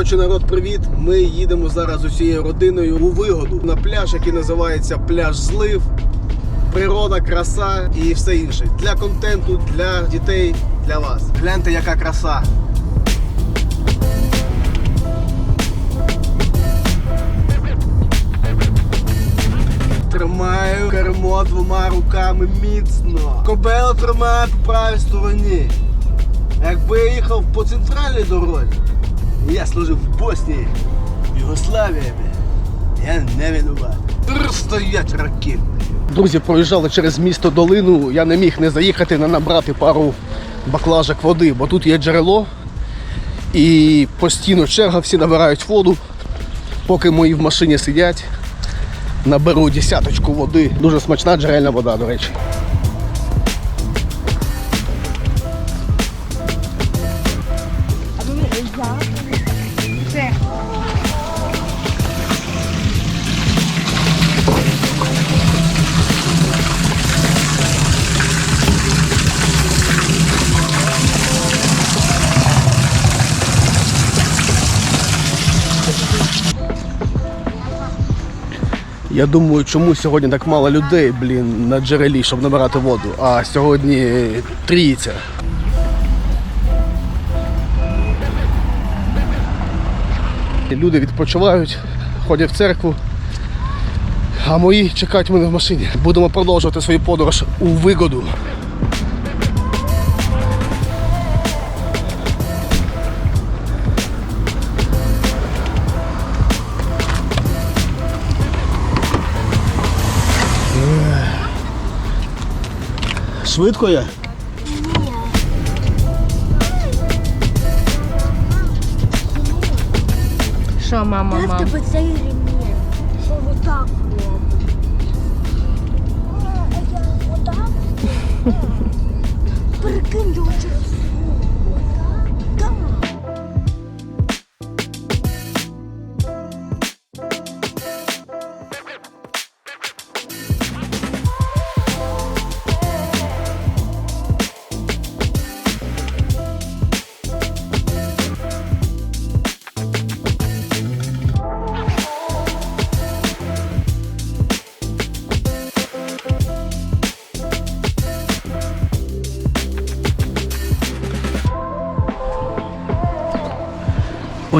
Коротше, народ, привіт. Ми їдемо зараз усією родиною у вигоду на пляж, який називається пляж Злив. Природа, краса і все інше. Для контенту, для дітей, для вас. Гляньте, яка краса. Тримаю кермо двома руками міцно. Кобело тримає по правій стороні. Якби я їхав по центральній дорозі, я служив в Боснії, в Югославії, я не винуват. Стоять роки. Друзі, проїжджали через місто долину. Я не міг не заїхати, не набрати пару баклажок води, бо тут є джерело. І постійно черга, всі набирають воду. Поки мої в машині сидять, наберу десяточку води. Дуже смачна джерельна вода, до речі. Я думаю, чому сьогодні так мало людей, блін, на джерелі, щоб набирати воду, а сьогодні трійця. Люди відпочивають, ходять в церкву, а мої чекають мене в машині. Будемо продовжувати свою подорож у вигоду. Швидко я? що мама, Де в мам? тебе цей ремінь? Що отак робить? А я отак? Перекинь його через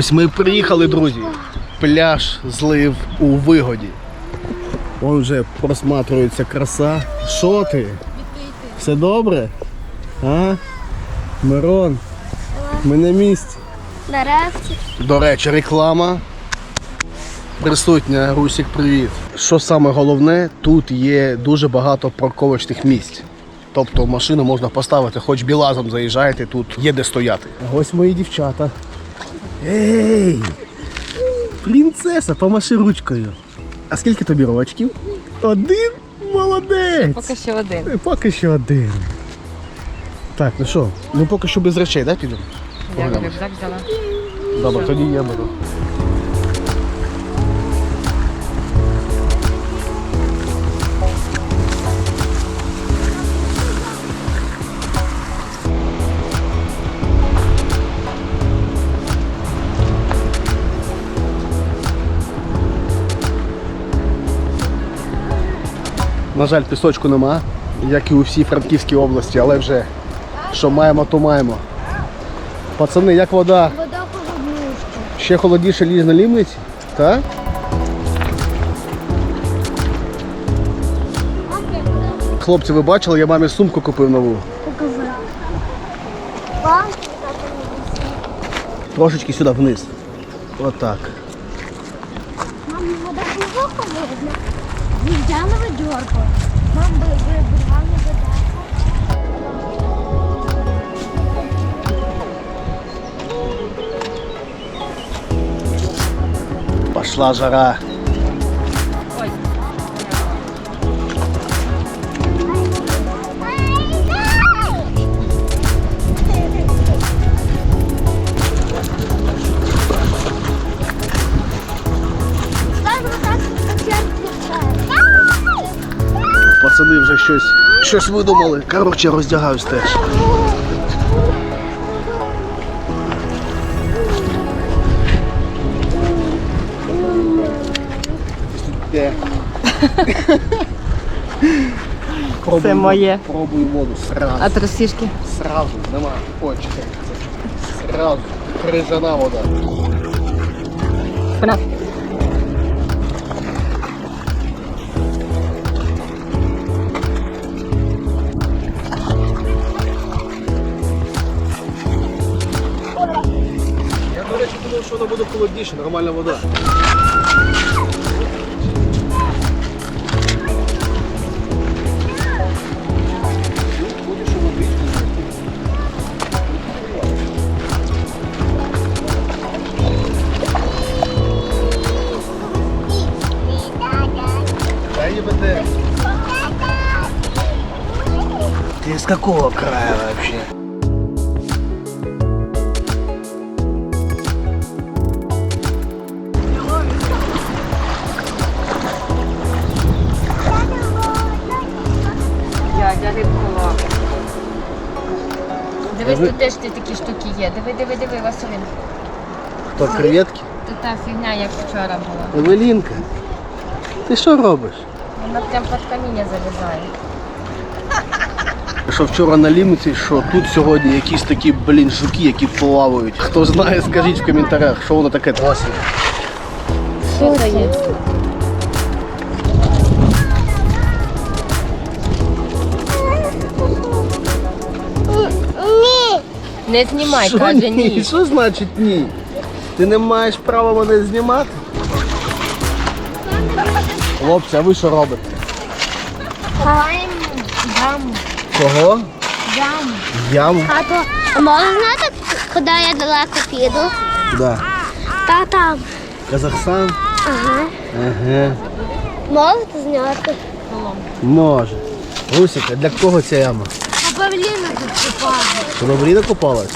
Ось ми приїхали, друзі. Пляж злив у вигоді. Вон вже просматривається краса. Що ти? Все добре? А? Мирон, ми на місці. Нарешті. До речі, реклама. Присутня, Русік, привіт. Що саме головне, тут є дуже багато парковочних місць. Тобто машину можна поставити, хоч білазом заїжджаєте, тут є де стояти. Ось мої дівчата. Ей! Принцеса, помаши ручкою. А скільки тобі рочків? Один? Молодець! Поки що один. Е, Поки що один. Так, ну що, ну поки що без речей, так, підемо? Я рюкзак взяла. Добре, тоді я беру. На жаль, пісочку нема, як і у всій Франківській області, але вже що маємо, то маємо. Пацани, як вода? Вода холоднушка. Ще холодніше ніж на лімниці? Так? Хлопці, ви бачили, я мамі сумку купив нову. Трошечки сюди вниз. Отак. Мам, Пошла жара. Пацани вже щось, щось видумали. Коротше, роздягаюсь теж. Пробуй Це моє. Пробуй воду сразу. А трусішки? Сразу, нема. О, чекай. Сразу. Крижана вода. Вона. Я, до речі, думав, що вона буде холодніше, нормальна вода. Дай. Ты с какого края вообще? Дядя рибку ловить. Дивись, тут теж ті такі штуки є. Диви, диви, диви, Василин. Кто, креветки? Тут та фігня, як вчора була. Евелінка, ти що робиш? Вона прям під каміння залізає. Що вчора на ліміті, що тут сьогодні якісь такі, блін, жуки, які плавають. Хто знає, скажіть в коментарях, що воно таке класне. Що це є? Ні. Не знімай, Що каже ні. Що значить ні? Ти не маєш права мене знімати? Хлопці, а ви що робите? Ховаємо яму. Кого? Яму. Яму? Тато, а можна знати, куди я далеко піду? Да. Та там. Казахстан? Ага. Ага. Можете зняти? Може. Русика, для кого ця яма? А павліна тут попала. Щоб Авріна купалась?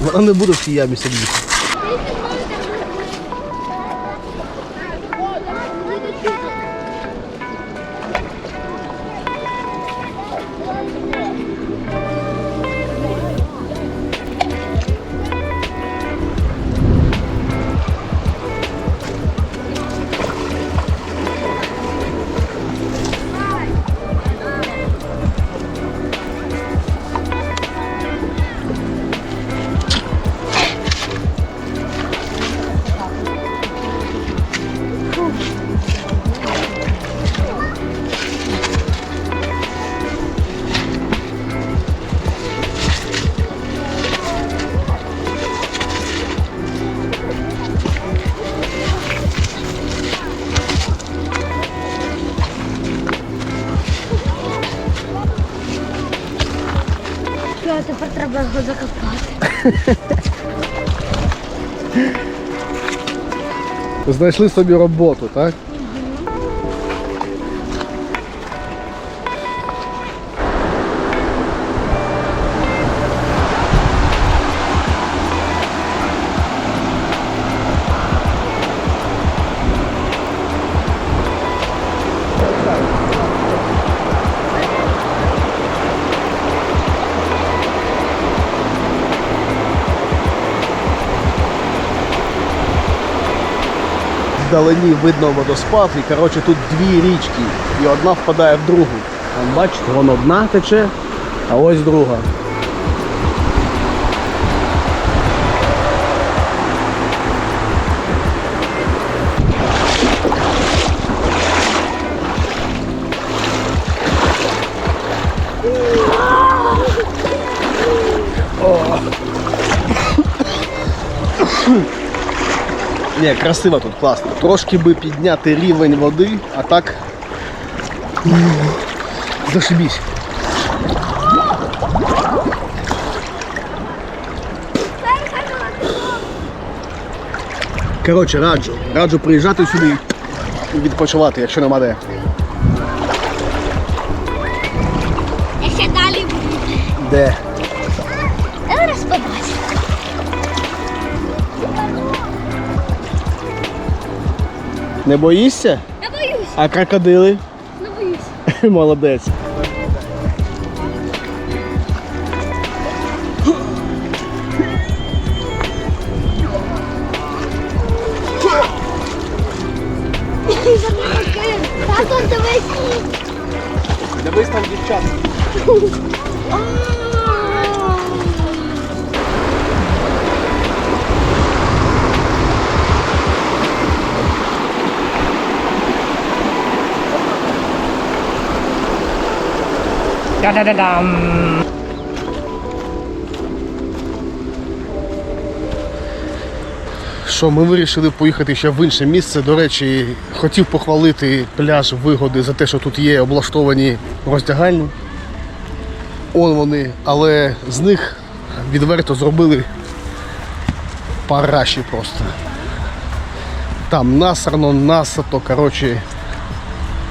Вона не буде в цій ямі сидіти. Треба його закопати. Знайшли собі роботу, так? Вдалині видно водоспад, і коротше тут дві річки, і одна впадає в другу. Там бачите, вон одна тече, а ось друга. Ні, красиво тут класно. Трошки би підняти рівень води, а так. Зашибісь. Коротше, раджу. Раджу приїжджати сюди і відпочивати, якщо нема де. Не боїшся? Не боюсь. А крокодили? Не боюсь. Молодець. Дивись там дівчат. За мною Дивись там Що ми вирішили поїхати ще в інше місце. До речі, хотів похвалити пляж вигоди за те, що тут є облаштовані роздягальні. Он вони, але з них відверто зробили параші просто. Там насрано, насато, коротше,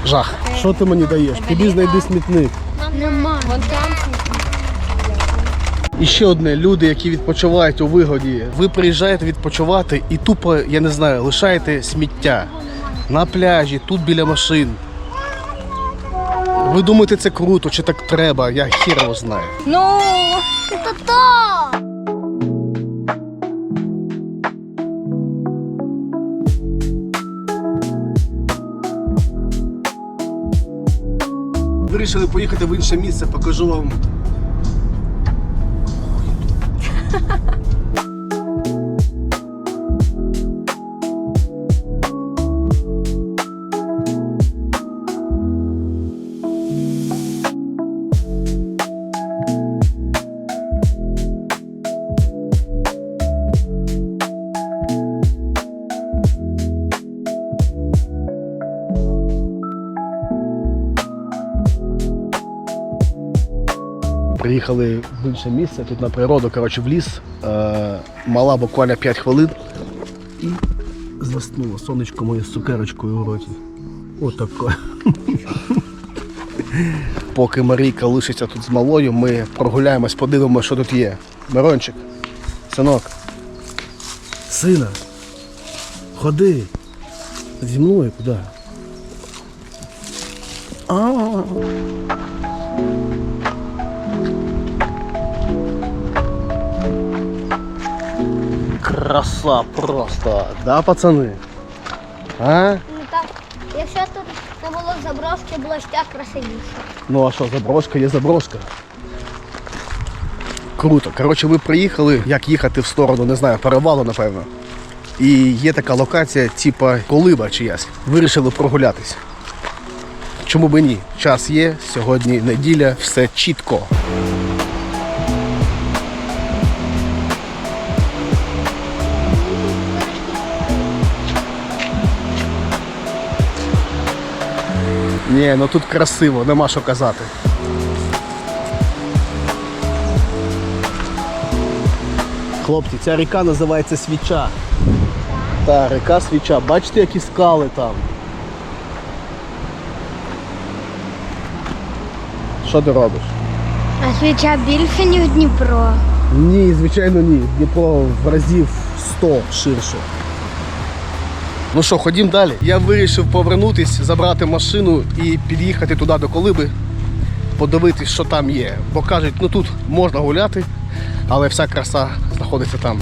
жах. Що ти мені даєш? Піди знайди смітник. Нема. Вон там. І ще одне, люди, які відпочивають у вигоді. Ви приїжджаєте відпочивати і тупо, я не знаю, лишаєте сміття на пляжі, тут біля машин. Ви думаєте, це круто, чи так треба? Я хір його знаю. Ну, Та-та! Вирішили поїхати в інше місце, покажу вам. Приїхали в інше місце, тут на природу, коротше, в ліс. Е, мала буквально 5 хвилин і заснула. Сонечко моє з цукерочкою в роті. Отако. Поки Марійка лишиться тут з малою, ми прогуляємось, подивимося, що тут є. Мирончик, синок. Сина. Ходи. Зі мною куди? А. Краса просто, да, пацани? А? Ну так, якщо тут не було заброшки, було ще красивіше. Ну а що, заброшка є заброшка. Круто. Коротше, ви приїхали, як їхати в сторону, не знаю, перевалу, напевно. І є така локація, типа колиба чиясь. Вирішили прогулятись. Чому би ні? Час є, сьогодні неділя, все чітко. Ні, ну тут красиво, нема що казати. Хлопці, ця ріка називається Свіча. Та, ріка Свіча. Бачите, які скали там. Що ти робиш? А свіча більше, ніж Дніпро. Ні, звичайно, ні. Дніпро в разів 100 ширше. Ну що, ходім далі. Я вирішив повернутись, забрати машину і під'їхати туди до колиби, подивитись, що там є. Бо кажуть, ну тут можна гуляти, але вся краса знаходиться там.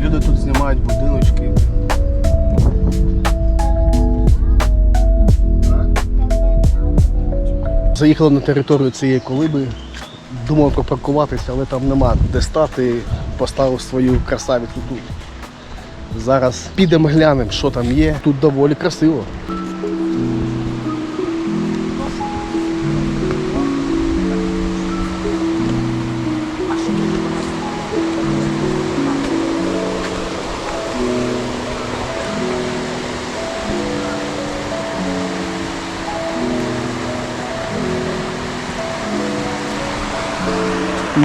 Люди тут знімають будиночки. Заїхали на територію цієї колиби. Думав пропаркуватися, але там нема де стати. Поставив свою красавицю тут. Зараз підемо глянемо, що там є. Тут доволі красиво.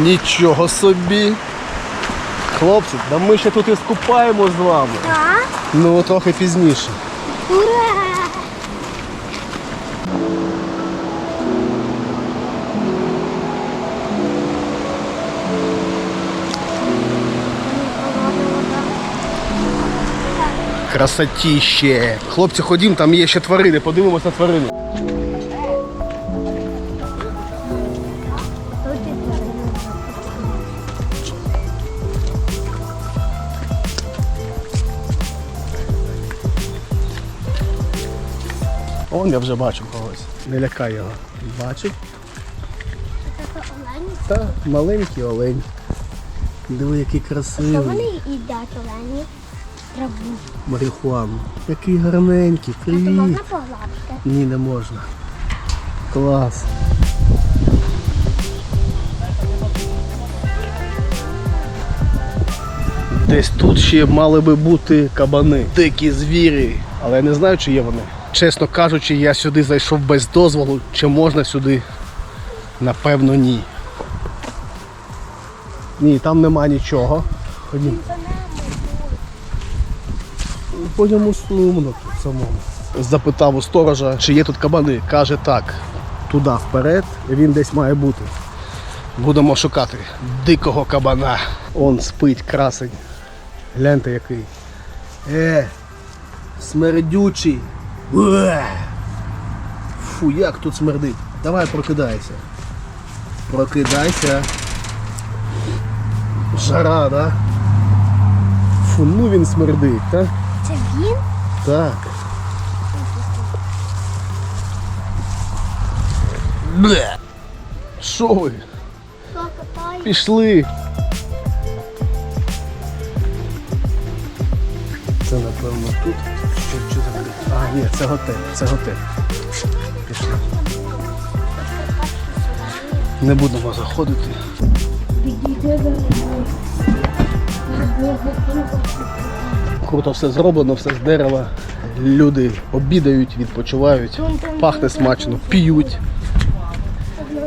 Нічого собі. Хлопці, да ми ще тут і скупаємо з вами. Так? Ну, трохи пізніше. Ура! Красотіще. Хлопці, ходім, там є ще тварини, подивимось на тварини. Я вже бачу когось. Не лякай його. Бачив? Це олені. Та маленький олень. Диви, який красивий. вони їдять олені. Траву. Марихуану. Який гарненький, А то можна погладити? Ні, не можна. Клас. Десь тут ще мали би бути кабани, дикі звірі, але я не знаю, чи є вони. Чесно кажучи, я сюди зайшов без дозволу. Чи можна сюди? Напевно, ні. Ні, там нема нічого. Ходім. По ньому сумно тут самому. Запитав у сторожа, чи є тут кабани. Каже так, туди вперед, він десь має бути. Будемо шукати дикого кабана. Он спить красень. Гляньте який. Е, смердючий. Фу, як тут смердить. Давай прокидайся. Прокидайся. Жара, да? Фу, ну він смердить, так? Це він? Так. Бле. Що ви? Пішли. Це напевно тут. А, ні, це готель. Це готель. Пішли. Не будемо заходити. Круто все зроблено, все з дерева. Люди обідають, відпочивають, пахне смачно, п'ють.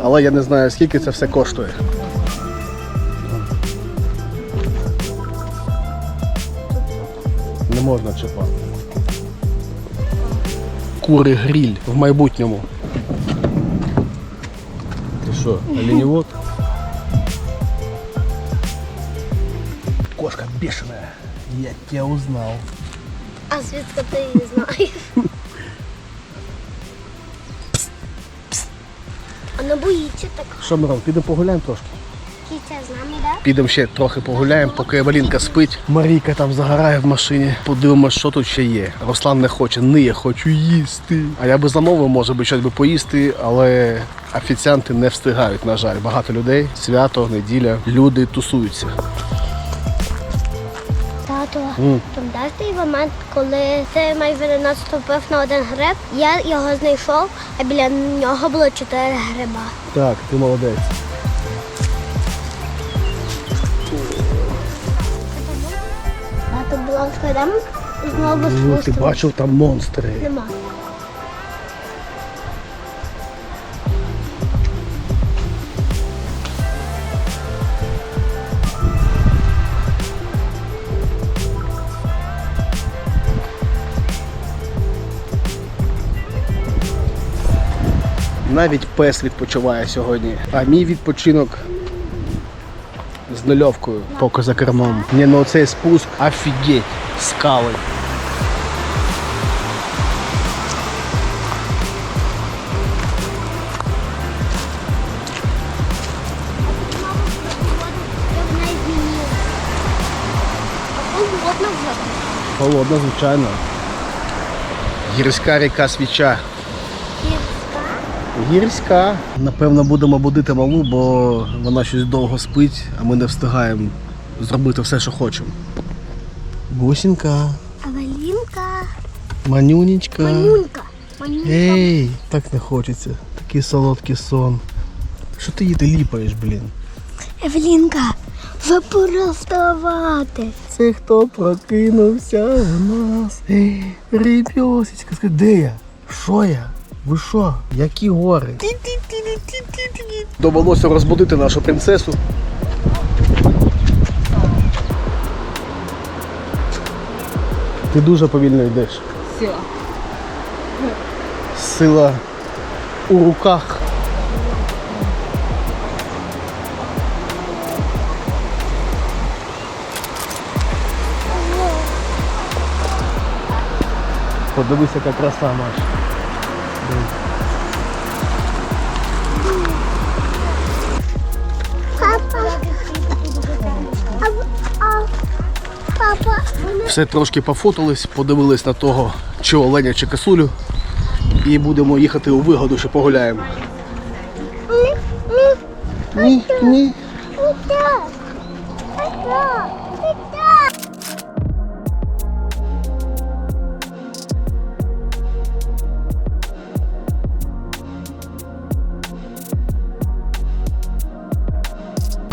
Але я не знаю, скільки це все коштує. Не можна чіпати. Кури гриль в майбутньому. Ти що, оленевод? Кошка бешеная. Я тебя узнал. А звідки ти її знаєш? Вона боїться так. Що, Мирон, підемо погуляємо трошки? Кітя з нами, да? Підемо ще трохи погуляємо, поки Евелінка спить. Марійка там загорає в машині. Подивимось, що тут ще є. Руслан не хоче, ниє, хочу їсти. А я би замовив, може би щось би поїсти, але офіціанти не встигають, на жаль. Багато людей, свято, неділя, люди тусуються. Тато, М. пам'ятаєш той момент, коли ти майже наступив на один гриб, я його знайшов, а біля нього було чотири гриба. Так, ти молодець. Ласка, знову Ну, ти бачив там монстри. Нема. Навіть пес відпочиває сьогодні. А мій відпочинок з нульовкою, поки за кермом. Ні, ну цей спуск офігеть, скали. Холодно, звичайно. Гірська ріка свіча. Гірська. Напевно, будемо будити малу, бо вона щось довго спить, а ми не встигаємо зробити все, що хочемо. Бусінка, Авелінка. манюнічка. Манюнька. Манюнька. Ей, так не хочеться. Такий солодкий сон. Що ти її ліпаєш, блін? Евелінка, вже пора вставати. Це хто прокинувся в нас? Скажи, де я? Що я? Ви що? Які гори? Довелося розбудити нашу принцесу. Ти дуже повільно йдеш. Все. Сила у руках. Подивись, яка краса Маш. Папа. Папа. Все трошки пофотались, подивились на того, чи оленя, чи косулю. і будемо їхати у вигоду, що погуляємо. Ні, ні. Ура! Ура! Ура!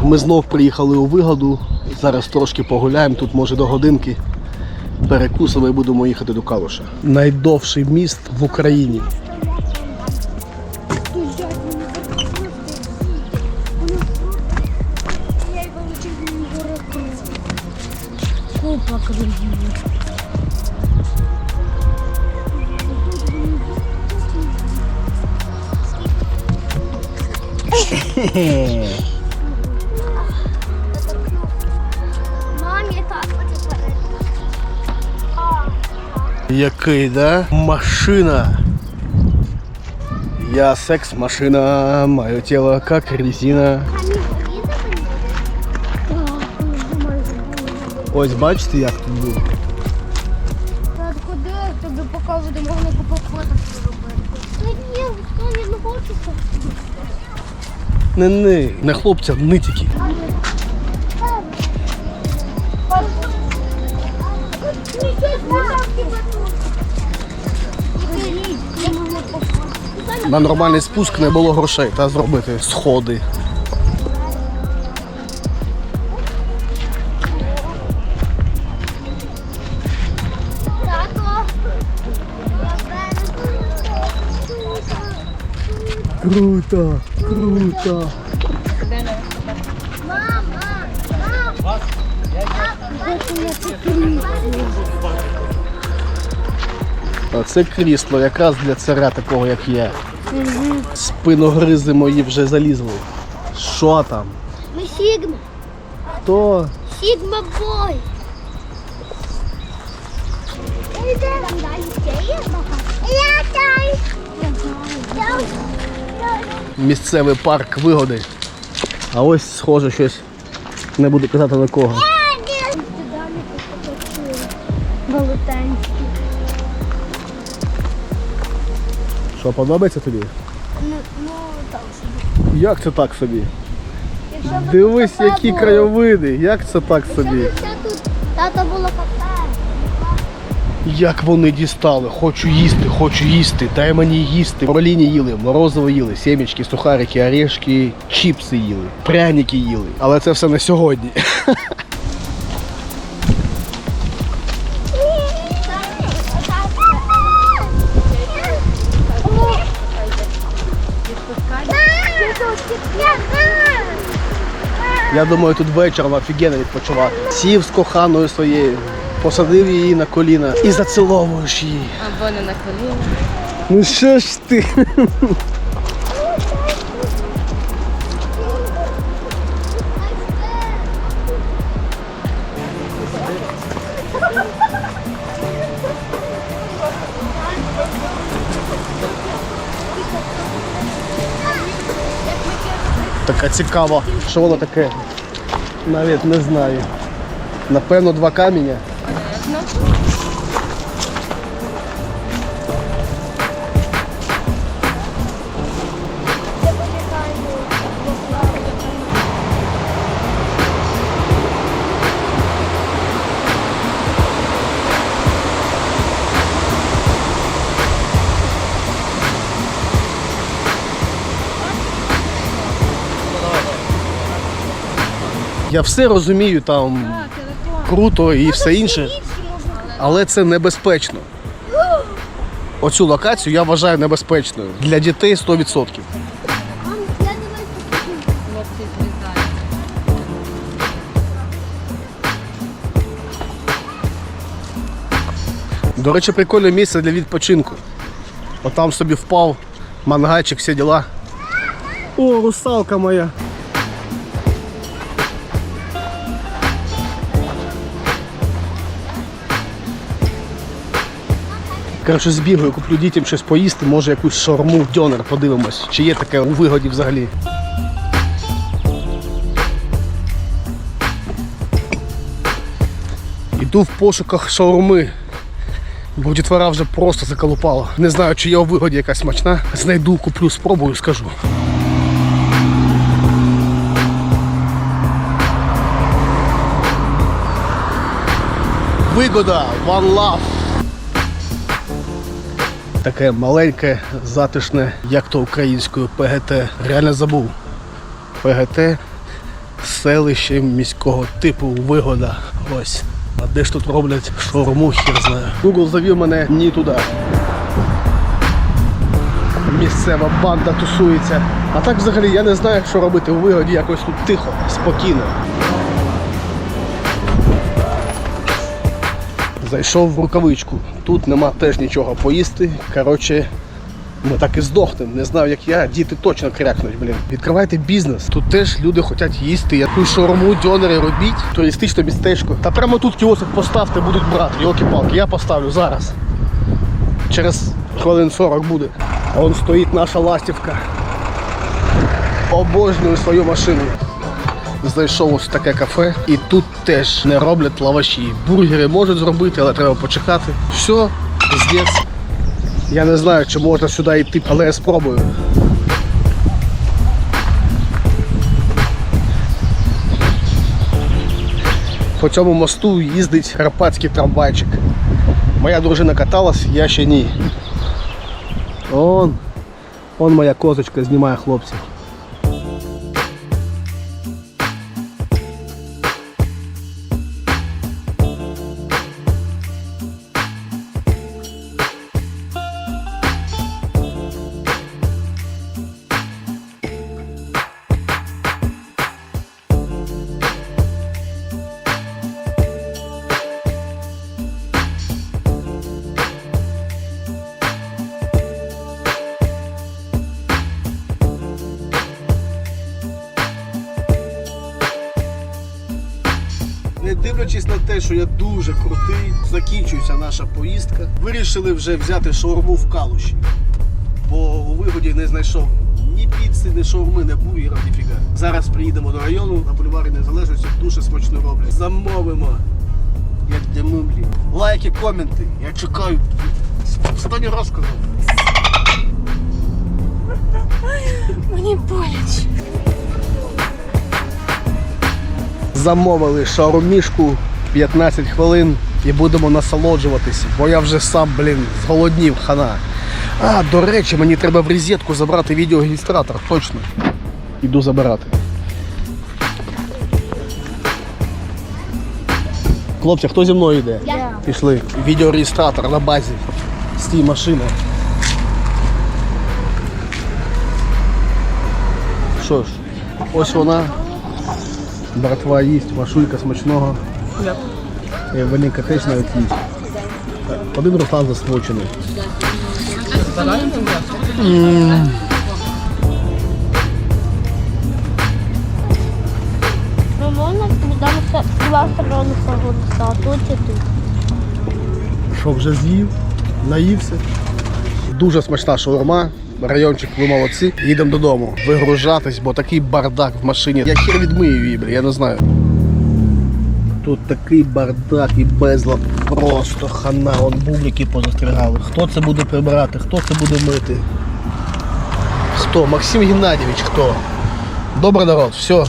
Ми знов приїхали у вигоду. Зараз трошки погуляємо, тут може до годинки. Перекусимо і будемо їхати до Калуша. Найдовший міст в Україні. Який, да? Машина. Я секс-машина, моє тіло як резина. Ось бачите, як тут було. Куди тобі показувати, де можна купити фото зробити? Та ні, я не хочу. Не не, не хлопця, нитики. На нормальний спуск не було грошей, та зробити сходи. Круто, круто. Мама, мама. Це крісло якраз для царя такого, як я. Спиногризи мої вже залізли. Що там? Ми Сігма. Хто? Сігма бой. Місцевий парк вигоди. А ось схоже щось. Не буду казати на кого. Що подобається тобі? Ну, ну так собі. Як це так собі? Якщо б Дивись, тут які було- краєвиди. Як це так Якщо собі? б тут тато було кафе. Як вони дістали? Хочу їсти, хочу їсти, дай мені їсти. Проліні їли, морозиво їли, сімечки, сухарики, орешки, чіпси їли, пряники їли. Але це все на сьогодні. Я думаю, тут вечором офігенно відпочивати. Сів з коханою своєю, посадив її на коліна і заціловуєш її. Або не на коліна. Ну що ж ти? Така цікава. Що воно таке? Навіть не знаю. Напевно, два каміння. Я все розумію, там круто і все інше, але це небезпечно. Оцю локацію я вважаю небезпечною. Для дітей 100%. До речі, прикольне місце для відпочинку. Отам собі впав, мангальчик, всі діла. О, русалка моя. Коротше, збігаю, куплю дітям щось поїсти, може якусь шаурму, дьонер, подивимось, чи є таке у вигоді взагалі. Іду в пошуках шаурми. Бо дітвора вже просто заколупала. Не знаю, чи є у вигоді якась смачна. Знайду, куплю, спробую, скажу. Вигода, one love. Таке маленьке, затишне, як то українською ПГТ. Реально забув. ПГТ селище міського типу вигода. Ось. А де ж тут роблять шаурму, хір знає. Google завів мене ні туди. Місцева банда тусується. А так взагалі я не знаю, що робити у вигоді, якось тут тихо, спокійно. Зайшов в рукавичку. Тут нема теж нічого поїсти. Коротше, ми так і здохнемо. Не знаю, як я, діти точно крякнуть, блін. Відкривайте бізнес. Тут теж люди хочуть їсти. Якусь шаурму, дьонери робіть, туристичне містечко. Та прямо тут кіосик поставте, будуть брати. Йолки-палки, я поставлю зараз. Через хвилин 40 буде. А вон стоїть наша ластівка. Обожнюю свою машину. Зайшов ось таке кафе, і тут теж не роблять лаваші. Бургери можуть зробити, але треба почекати. Все, здець. Я не знаю, чи можна сюди йти, але я спробую. По цьому мосту їздить карпатський трамвайчик. Моя дружина каталась, я ще ні. Он, он моя козочка знімає хлопців. Вирішили вже взяти шаурму в калуші. Бо у вигоді не знайшов ні піци, ні шаурми, ні бургера, ніфіга. Зараз приїдемо до району на бульварі Незалежності, дуже смачно роблять. Замовимо. Як демумлі. Лайки, коменти. Я чекаю. Останній раз сказав. Мені боляче. Замовили шаурмішку 15 хвилин і будемо насолоджуватися, бо я вже сам, блін, зголоднів хана. А, до речі, мені треба в розетку забрати відеореєстратор, точно. Іду забирати. Хлопці, хто зі мною йде? Я. Пішли. Відеореєстратор на базі. Стій машина. Що ж, ось вона. Братва їсть, машулька смачного. І Велика теж навіть їсть. Один Руслан засмучений. Ну тут. Що вже з'їв, наївся. Дуже смачна шаурма. Райончик, ви молодці. Їдемо додому. Вигружатись, бо такий бардак в машині. Я хер відмию її, бля, я не знаю. Тут такий бардак і безлад. Просто хана, вон бублики позастригали. Хто це буде прибирати, хто це буде мити? Хто? Максим Геннадійович, хто? Добрий народ, все.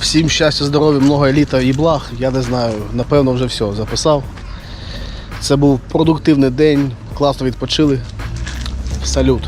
Всім щастя, здоров'я, много еліта і благ. Я не знаю, напевно, вже все записав. Це був продуктивний день, класно відпочили. Салют.